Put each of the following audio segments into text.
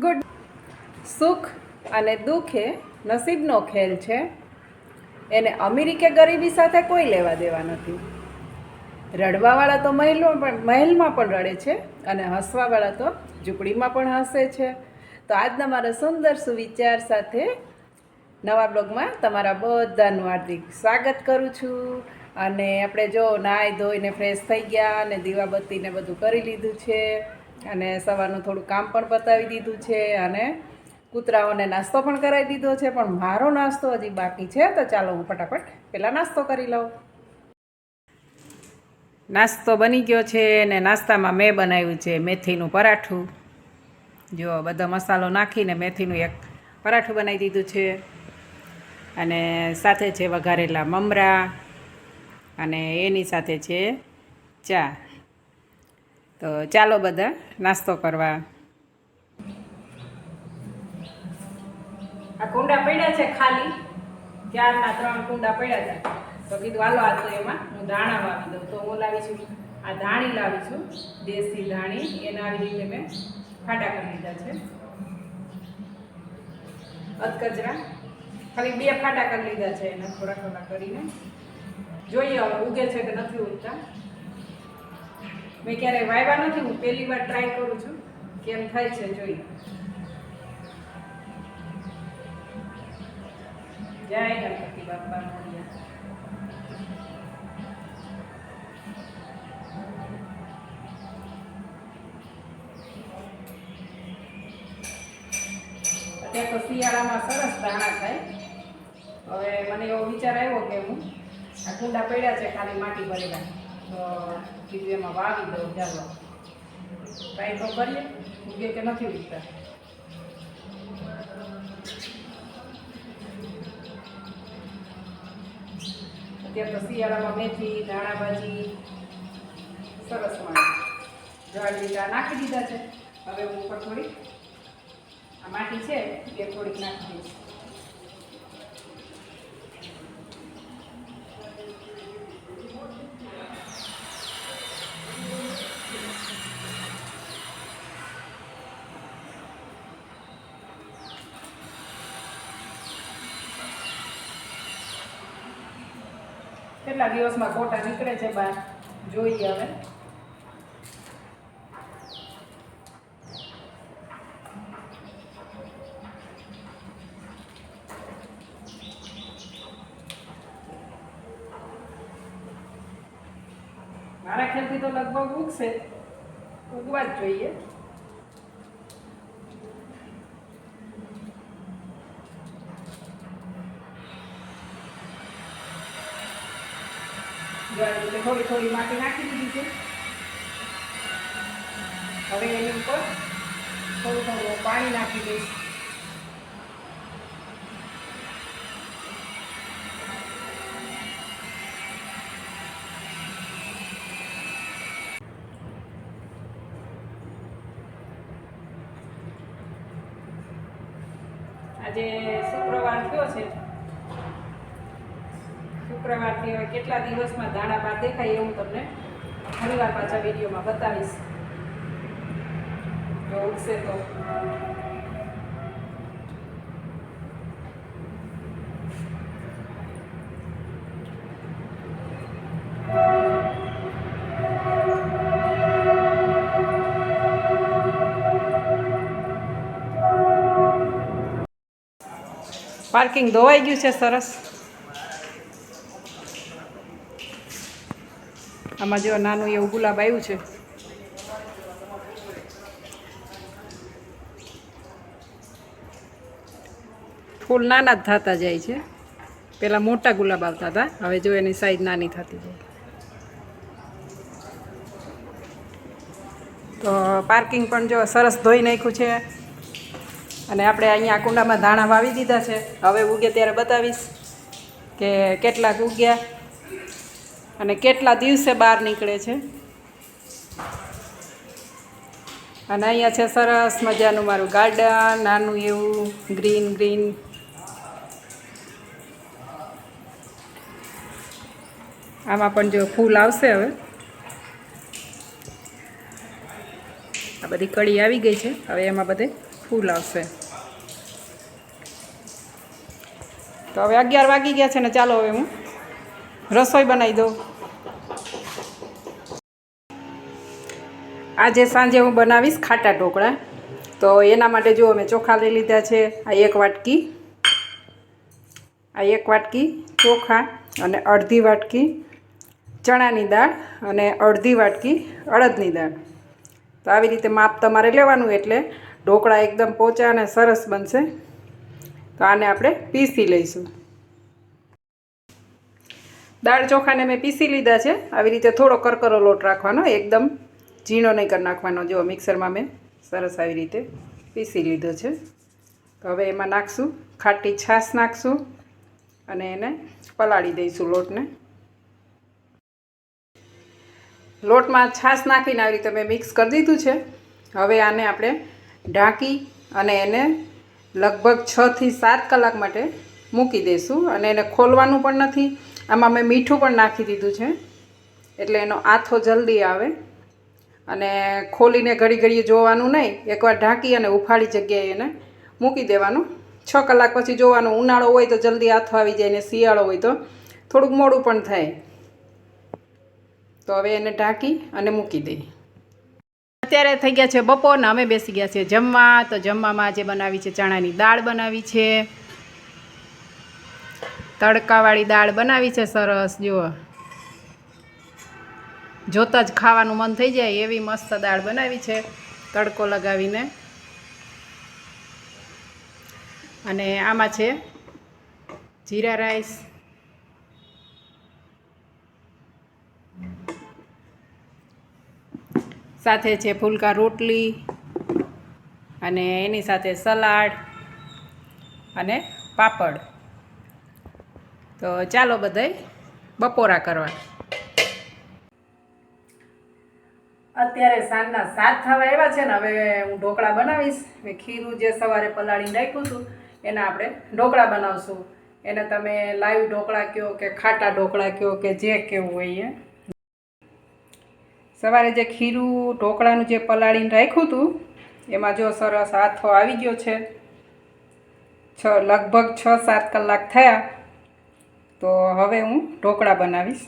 Good. સુખ અને દુઃખ એ નસીબનો ખેલ છે. એને અમીરી કે ગરીબી સાથે કોઈ લેવા દેવા નથી. રડવાવાળા તો મહેલો પણ, મહેલમાં પણ રડે છે અને હસવાવાળા તો ઝૂંપડીમાં પણ હસે છે. તો આજના મારા સુંદર સુવિચાર સાથે નવા બ્લોગમાં તમારા બધાનું હાર્દિક સ્વાગત કરું છું. અને આપણે જો નાહી ધોઈને ફ્રેશ થઈ ગયા અને દીવાબત્તીને બધું કરી લીધું છે. અને સવારનું થોડું કામ પણ પતાવી દીધું છે અને કૂતરાઓને નાસ્તો પણ કરાવી દીધો છે, પણ મારો નાસ્તો હજી બાકી છે, તો ચાલો હું ફટાફટ પહેલાં નાસ્તો કરી લઉં. નાસ્તો બની ગયો છે અને નાસ્તામાં મેં બનાવ્યું છે મેથીનું પરાઠું. જો બધો મસાલો નાખીને મેથીનું એક પરાઠું બનાવી દીધું છે. અને સાથે છે વઘારેલા મમરા અને એની સાથે છે ચા. તો ચાલો બધા નાસ્તો કરવા. આ કુંડા પડ્યા છે ખાલી. ચારના ત્રણ કુંડા પડ્યા હતા તો કીધું હાલો આ તો એમાં હું દાણા વાવી દઉં. તો હું લાવી છું, આ ધાણી લાવી છું, દેશી ધાણી. એના આવી રીતે મેં ફાટા કરી લીધા છે. અધકચરા. ખાલી બે ફાટા કરી લીધા છે એના થોડા થોડા કરીને. જોઈએ હવે ઉગે છે કે નથી ઉગતા. મેં ક્યારેય વાવ્યા નથી, હું પહેલી વાર ટ્રાય કરું છું. કેમ થાય છે જોઈએ જય ગણપતિ બાપા મોરિયા. અત્યારે તો શિયાળામાં સરસ દાણા થાય. હવે મને એવો વિચાર આવ્યો કે હું આ કુંડા પડ્યા છે, ખાલી માટી ભરેલા. કીધું એમાં વાવી દઉં, ચાલો. ટ્રાય તો કરીએ ઉગે કે નથી ઉગતા. અત્યારે તો શિયાળામાં મેથી ધાણા ભાજી સરસ મળે જળ લીધા નાખી દીધા છે. હવે હું ઉપર થોડી આ માટી છે, એ થોડીક નાખી દઈશ. કેટલા દિવસમાં કોટા નીકળે છે બહાર જોઈએ હવે. મારા ખ્યાલથી તો લગભગ ઉગશે. ઉગવા જ જોઈએ. જો આવી થોડી થોડી માટી નાખી દીધી છે. હવે એની ઉપર થોડું થોડું પાણી નાખી દઈશ. આજે શુક્રવાર થયો છે. શુક્રવારથી હવે કેટલા દિવસમાં દાણા બહાર દેખાય હું તમને ફરીવાર પાછા વિડીયોમાં બતાવીશ. જો ઉગશે તો. પાર્કિંગ ધોવાઈ ગયું છે સરસ. આમાં જો નાનું એવું ગુલાબ આવ્યું છે. ફૂલ નાના જ થતા જાય છે. પહેલાં મોટા ગુલાબ આવતા હતા. હવે જો એની સાઈઝ નાની થતી જાય. તો પાર્કિંગ પણ જો સરસ ધોઈ નાખ્યું છે. અને આપણે અહીંયા કુંડામાં ધાણા વાવી દીધા છે. હવે ઉગે ત્યારે બતાવીશ કે કેટલાક ઉગ્યા. અને કેટલા દિવસે બહાર નીકળે છે? અને અહીંયા છે સરસ મજાનું મારું ગાર્ડન, નાનું એવું, ગ્રીન ગ્રીન. આમાં પણ જો ફૂલ આવશે હવે. આ બધી કળી આવી ગઈ છે, હવે એમાં બધે ફૂલ આવશે. તો હવે અગિયાર વાગી ગયા છે ને ચાલો હવે હું રસોઈ બનાવી દઉં. આજે સાંજે હું બનાવીશ ખાટા ઢોકળા. તો એના માટે જો મેં ચોખા લઈ લીધા છે, આ એક વાટકી. આ એક વાટકી ચોખા અને અડધી વાટકી ચણાની દાળ અને અડધી વાટકી અડદની દાળ. તો આવી રીતે માપ તમારે લેવાનું એટલે ઢોકળા એકદમ પોચા અને સરસ બનશે. તો આને આપણે પીસી લઈશું. દાળ ચોખાને મેં પીસી લીધા છે. આવી રીતે થોડો કરકરો લોટ રાખવાનો, એકદમ ઝીણો નહીં નાખવાનો. જો મિક્સરમાં મેં સરસ આવી રીતે પીસી લીધો છે. તો હવે એમાં નાખશું, ખાટી છાશ નાખશું અને એને પલાળી દઈશું લોટને. લોટમાં છાશ નાખીને આવી રીતે મેં મિક્સ કરી દીધું છે. હવે આને આપણે ઢાંકી અને એને લગભગ છથી સાત કલાક માટે મૂકી દઈશું અને એને ખોલવાનું પણ નથી. આમાં મેં મીઠું પણ નાખી દીધું છે. એટલે એનો આથો જલ્દી આવે. અને ખોલીને ઘડી ઘડીએ જોવાનું નહીં. એકવાર ઢાંકી અને ઉફાળી જગ્યાએ એને મૂકી દેવાનું. છ કલાક પછી જોવાનું ઉનાળો હોય તો જલ્દી આથો આવી જાય ને શિયાળો હોય તો થોડુંક મોડું પણ થાય. તો હવે એને ઢાંકી અને મૂકી દઈએ. અત્યારે થઈ ગયા છે બપોરના અમે બેસી ગયા છે જમવા. તો જમવામાં આજે બનાવી છે ચણાની દાળ બનાવી છે. તડકાવાળી દાળ બનાવી છે સરસ, જુઓ. જોતાં જ ખાવાનું મન થઈ જાય એવી મસ્ત દાળ બનાવી છે, તડકો લગાવીને. અને આમાં છે જીરા રાઈસ. સાથે છે ફૂલકા રોટલી અને એની સાથે સલાડ અને પાપડ. તો ચાલો બધાય બપોરા કરવા અત્યારે સાંજના સાત થવા આવ્યા છે ને હવે હું ઢોકળા બનાવીશ. મેં ખીરું જે સવારે પલાળીને રાખ્યું હતું, એના આપણે ઢોકળા બનાવશું. એને તમે લાઈવ ઢોકળા કહો કે ખાટા ઢોકળા કહો કે જે કેવું હોય એ. સવારે જે ખીરું, ઢોકળાનું જે પલાળીને રાખ્યું હતું, એમાં જો સરસ હાથો આવી ગયો છે. છ, લગભગ છ સાત કલાક થયા. તો હવે હું ઢોકળા બનાવીશ.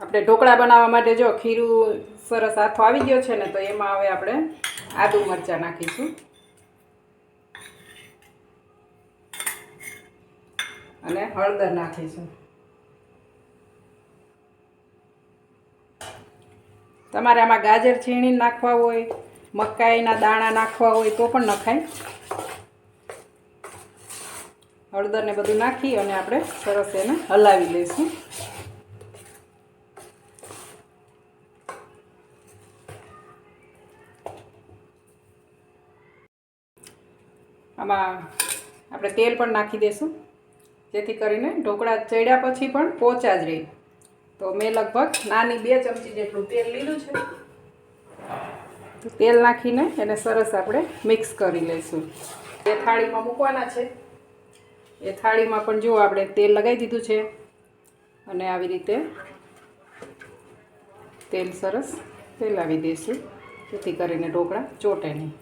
આપણે ઢોકળા બનાવવા માટે જો ખીરું સરસ હાથો આવી ગયો છે ને, તો એમાં હવે આપણે આદુ મરચાં નાખીશું. અને હળદર નાખીશું. તમારે આમાં ગાજર છીણી નાખવા હોય, મકાઈના દાણા નાખવા હોય તો પણ નખાય. હળદરને બધું નાખી અને આપણે સરસ એને હલાવી લઈશું. આમાં આપણે તેલ પણ નાખી દઈશું જેથી કરીને ઢોકળા ચડ્યા પછી પણ પોચા જ રહે. તો મેં લગભગ નાની બે ચમચી જેટલું તેલ લીધું છે. તો તેલ નાખીને એને સરસ આપણે મિક્સ કરી લઈશું. એ થાળીમાં મૂકવાના છે. એ થાળીમાં પણ જો આપણે તેલ લગાવી દીધું છે. અને આવી રીતે તેલ સરસ ફેલાવી દઈશું જેથી કરીને ઢોકળા ચોટે નહીં.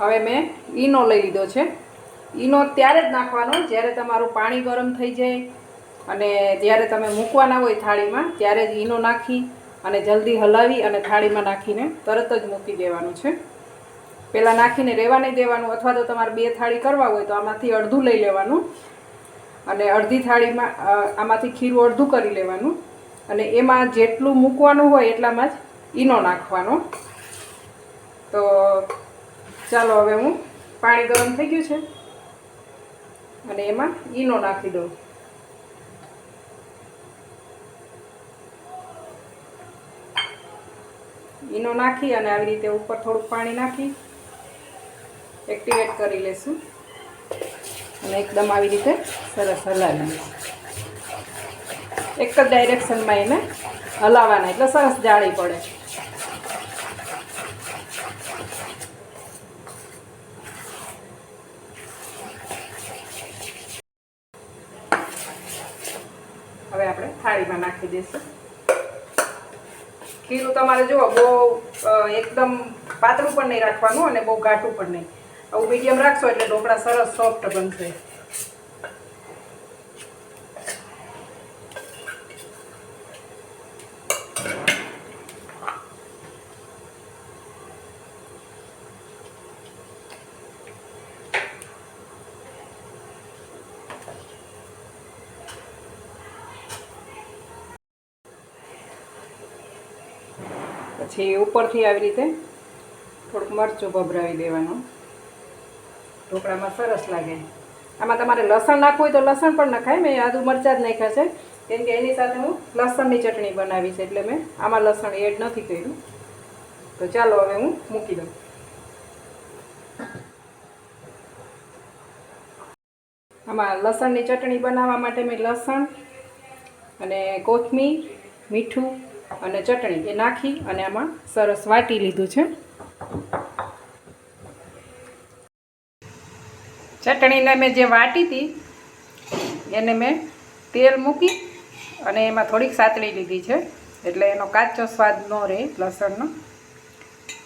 હવે મેં ઈનો લઈ લીધો છે. ઈનો ત્યારે જ નાખવાનો જ્યારે તમારું પાણી ગરમ થઈ જાય અને જ્યારે તમે મૂકવાના હોય થાળીમાં, ત્યારે જ ઈનો નાખી અને જલ્દી હલાવી અને થાળીમાં નાખીને તરત જ મૂકી દેવાનું છે. પહેલાં નાખીને રહેવા નહીં દેવાનું અથવા તો તમારે બે થાળી કરવા હોય તો આમાંથી અડધું લઈ લેવાનું અને અડધી થાળીમાં આમાંથી ખીરું અડધું કરી લેવાનું અને એમાં જેટલું મૂકવાનું હોય એટલામાં જ ઈનો નાખવાનો. તો ચાલો, હવે હું પાણી ગરમ થઈ ગયું છે. અને એમાં ઈનો નાખી દઉં. ઈનો નાખી અને આવી રીતે ઉપર થોડુંક પાણી નાખી. એક્ટિવેટ કરી લેશું. અને એકદમ આવી રીતે સરસ હલાવી એક જ ડાયરેક્શનમાં એને હલાવવાના, એટલે સરસ જાળી પડે. થાળીમાં નાખી દઈશું. ખીરું તમારે જુઓ, બહુ એકદમ પાતળું પણ નહીં રાખવાનું અને બહુ ઘાટું પણ નહીં. આવું મીડિયમ રાખશો એટલે ઢોકળા સરસ સોફ્ટ બનશે. પછી ઉપરથી આવી રીતે થોડુંક મરચું ભભરાવી દેવાનું. ઢોકળામાં સરસ લાગે. આમાં તમારે લસણ નાખવું હોય તો લસણ પણ નખાય. મેં આદુ મરચાં જ નાખ્યા છે. કેમ કે એની સાથે હું લસણની ચટણી બનાવી છે એટલે મેં આમાં લસણ એડ નથી કર્યું. તો ચાલો હવે હું મૂકી દઉં. આમાં લસણની ચટણી બનાવવા માટે મેં લસણ અને કોથમીર, મીઠું અને ચટણી એ નાખી અને આમાં સરસ વાટી લીધું છે. ચટણીને મેં જે વાટી હતી, એને મેં તેલ મૂકી અને એમાં થોડીક સાતળી લીધી છે. એટલે એનો કાચો સ્વાદ ન રહે લસણનો.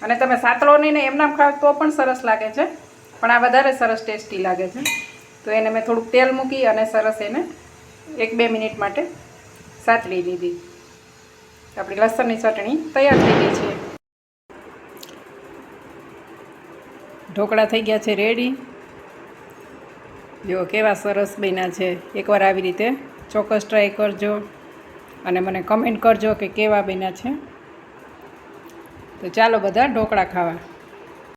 અને તમે સાતળો નહીં ને એમનામ ખાવ તો પણ સરસ લાગે છે. પણ આ વધારે સરસ ટેસ્ટી લાગે છે. તો એને મેં થોડુંક તેલ મૂકી અને સરસ એને એક બે મિનિટ માટે સાતળી લીધી. આપણી લસણની ચટણી તૈયાર થઈ ગઈ છે. ઢોકળા થઈ ગયા છે રેડી જો કેવા સરસ બન્યા છે. એકવાર આવી રીતે ચોક્કસ ટ્રાય કરજો અને મને કમેન્ટ કરજો કે કેવા બન્યા છે. તો ચાલો બધા ઢોકળા ખાવા.